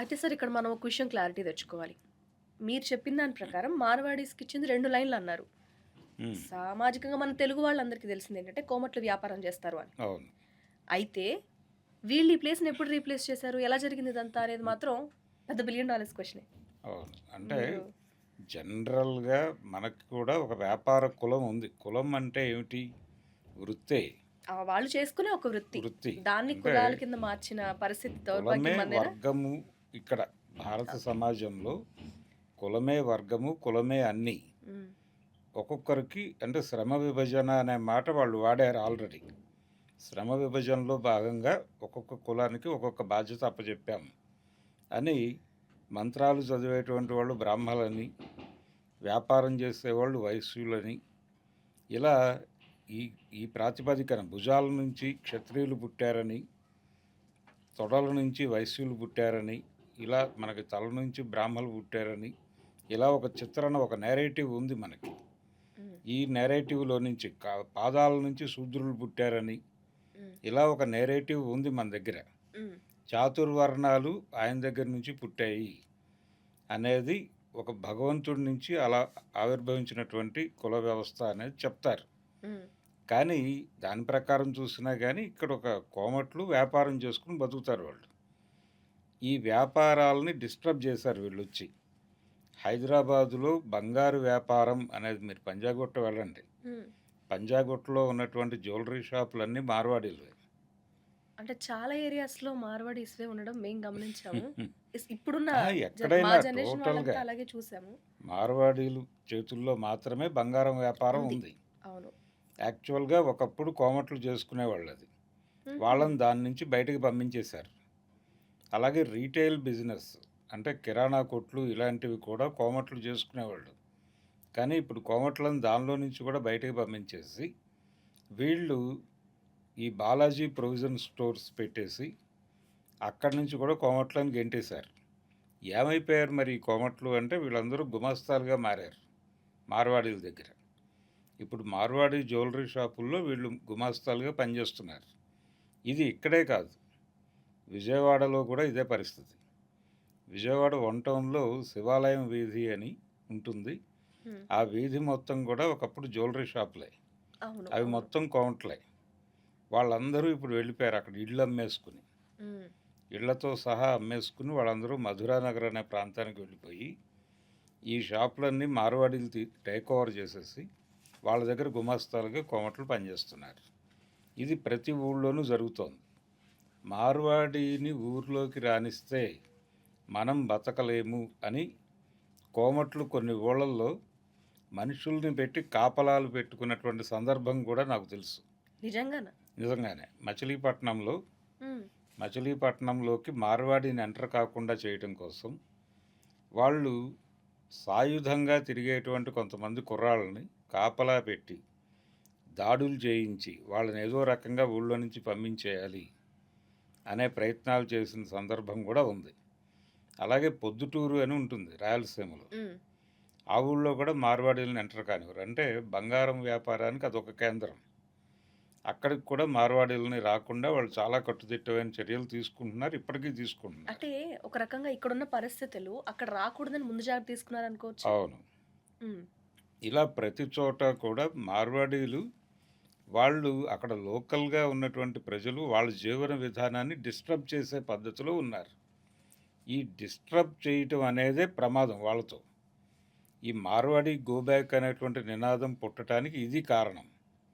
అయితే సార్ ఇక్కడ మనం ఒక విషయం క్లారిటీ తెచ్చుకోవాలి. మీరు చెప్పిన దాని ప్రకారం మార్వాడీస్కి ఇచ్చింది రెండు లైన్లు అన్నారు. సామాజికంగా మన తెలుగు వాళ్ళందరికీ తెలిసింది ఏంటంటే కోమట్లు వ్యాపారం చేస్తారు అని. అయితే వీళ్ళు ఈ ప్లేస్ని ఎప్పుడు రీప్లేస్ చేశారు? ఎలా జరిగింది ఇదంతా అనేది మాత్రం పెద్ద బిలియన్ డాలర్స్ క్వశ్చన్ అంటే జనరల్గా మనకి కూడా ఒక వ్యాపార కులం ఉంది. కులం అంటే ఏమిటి? వృత్తే. వాళ్ళు చేసుకునే ఒక వృత్తి. వృత్తి. దాన్ని కులాల కింద మార్చిన పరిస్థితి వర్గము. ఇక్కడ భారత సమాజంలో కులమే వర్గము కులమే అన్ని. ఒక్కొక్కరికి అంటే శ్రమ విభజన అనే మాట వాళ్ళు వాడారు ఆల్రెడీ. శ్రమ విభజనలో భాగంగా ఒక్కొక్క కులానికి ఒక్కొక్క బాధ్యత అప్పచెప్పాము అని మంత్రాలు చదివేటువంటి వాళ్ళు బ్రాహ్మలని వ్యాపారం చేసేవాళ్ళు వైశ్యులని ఇలా ఈ ఈ ప్రాతిపదికన భుజాల నుంచి క్షత్రియులు పుట్టారని తొడల నుంచి వైశ్యులు పుట్టారని ఇలా మనకి తల నుంచి బ్రాహ్మలు పుట్టారని ఇలా ఒక చిత్రణ ఒక నేరేటివ్ ఉంది మనకి. ఈ నేరేటివ్లో నుంచి కా- పాదాల నుంచి శూద్రులు పుట్టారని ఇలా ఒక నేరేటివ్ ఉంది మన దగ్గర. చాతుర్వర్ణాలు ఆయన దగ్గర నుంచి పుట్టాయి అనేది ఒక భగవంతుడి నుంచి అలా ఆవిర్భవించినటువంటి కుల వ్యవస్థ అనేది చెప్తారు. కానీ దాని ప్రకారం చూసినా కానీ ఇక్కడ ఒక కోమట్లు వ్యాపారం చేసుకుని బతుకుతారు వాళ్ళు. ఈ వ్యాపారాలని డిస్టర్బ్ చేశారు వీళ్ళు వచ్చి హైదరాబాదులో బంగారు వ్యాపారం అనేది మీరు పంజాగుట్ట వెళ్ళండి. పంజాగుట్టలో ఉన్నటువంటి జ్యువెలరీ షాపులన్నీ మార్వాడీలు అంటే చాలా ఏరియాస్లో మార్వాడీస్వే ఉండడం మేము గమనించాము. ఇప్పుడున్న ఎక్కడైనా మా జనరేషన్ total వాళ్ళంతా గా. అలాగే చూసాము. మార్వాడీలు చేతుల్లో మాత్రమే బంగారం వ్యాపారం ఉంది. అవును. యాక్చువల్గా ఒకప్పుడు కోమట్లు చేసుకునేవాళ్ళు అది వాళ్ళని దాని నుంచి బయటకు పంపించేశారు. అలాగే రీటైల్ బిజినెస్ అంటే కిరాణా కొట్లు ఇలాంటివి కూడా కోమట్లు చేసుకునేవాళ్ళు. కానీ ఇప్పుడు కోమట్లను దానిలో నుంచి కూడా బయటకు పంపించేసి వీళ్ళు ఈ బాలాజీ ప్రొవిజన్ స్టోర్స్ పెట్టేసి అక్కడి నుంచి కూడా కోమట్లను గెంటేశారు. ఏమైపోయారు మరి ఈ కోమట్లు అంటే వీళ్ళందరూ గుమస్తాలుగా మారారు మార్వాడీల దగ్గర. ఇప్పుడు మార్వాడి జ్యువెలరీ షాపుల్లో వీళ్ళు గుమాస్తాలుగా పనిచేస్తున్నారు. ఇది ఇక్కడే కాదు. విజయవాడలో కూడా ఇదే పరిస్థితి. విజయవాడ వన్ టౌన్లో శివాలయం వీధి అని ఉంటుంది. ఆ వీధి మొత్తం కూడా ఒకప్పుడు జ్యువెలరీ షాపులే. అవి. మొత్తం కౌంట్లే వాళ్ళందరూ ఇప్పుడు వెళ్ళిపోయారు అక్కడ ఇళ్ళు అమ్మేసుకుని. ఇళ్ళతో సహా అమ్మేసుకుని వాళ్ళందరూ మధురానగర్ అనే ప్రాంతానికి వెళ్ళిపోయి ఈ షాపులన్నీ మార్వాడీలు తీ టేక్ ఓవర్ చేసేసి వాళ్ళ దగ్గర గుమాస్తాలుగా కోమట్లు పనిచేస్తున్నారు. ఇది ప్రతి ఊళ్ళోనూ జరుగుతోంది. మార్వాడీని ఊర్లోకి రానిస్తే మనం బతకలేము అని కోమట్లు కొన్ని ఊళ్ళల్లో మనుషుల్ని పెట్టి కాపలాలు పెట్టుకున్నటువంటి సందర్భం కూడా నాకు తెలుసు. నిజంగానా? నిజంగానే. మచిలీపట్నంలో మచిలీపట్నంలోకి మార్వాడిని ఎంటర్ కాకుండా చేయటం కోసం వాళ్ళు సాయుధంగా తిరిగేటువంటి కొంతమంది కుర్రాళ్ళని కాపలా పెట్టి దాడులు చేయించి వాళ్ళని ఏదో రకంగా ఊళ్ళో నుంచి పంపించేయాలి అనే ప్రయత్నాలు చేసిన సందర్భం కూడా ఉంది. అలాగే పొద్దుటూరు అని ఉంటుంది రాయలసీమలో. ఆ ఊళ్ళో కూడా మార్వాడీలను ఎంటర్ కానివారు అంటే బంగారం వ్యాపారానికి అదొక కేంద్రం. అక్కడికి కూడా మార్వాడీలని రాకుండా వాళ్ళు చాలా కట్టుదిట్టమైన చర్యలు తీసుకుంటున్నారు ఇప్పటికీ తీసుకుంటున్నారు. అంటే ఒక రకంగా ఇక్కడున్న పరిస్థితులు అక్కడ రాకూడదని ముందు జాగ్రత్త తీసుకున్నారు అనుకోవచ్చు అవును ఇలా ప్రతి చోట కూడా మార్వాడీలు వాళ్ళు అక్కడ లోకల్గా ఉన్నటువంటి ప్రజలు వాళ్ళ జీవన విధానాన్ని డిస్టర్బ్ చేసే పద్ధతిలో ఉన్నారు. ఈ డిస్టర్బ్ చేయటం అనేదే ప్రమాదం వాళ్ళతో. ఈ మార్వాడి గోబ్యాక్ అనేటువంటి నినాదం పుట్టడానికి ఇది కారణం.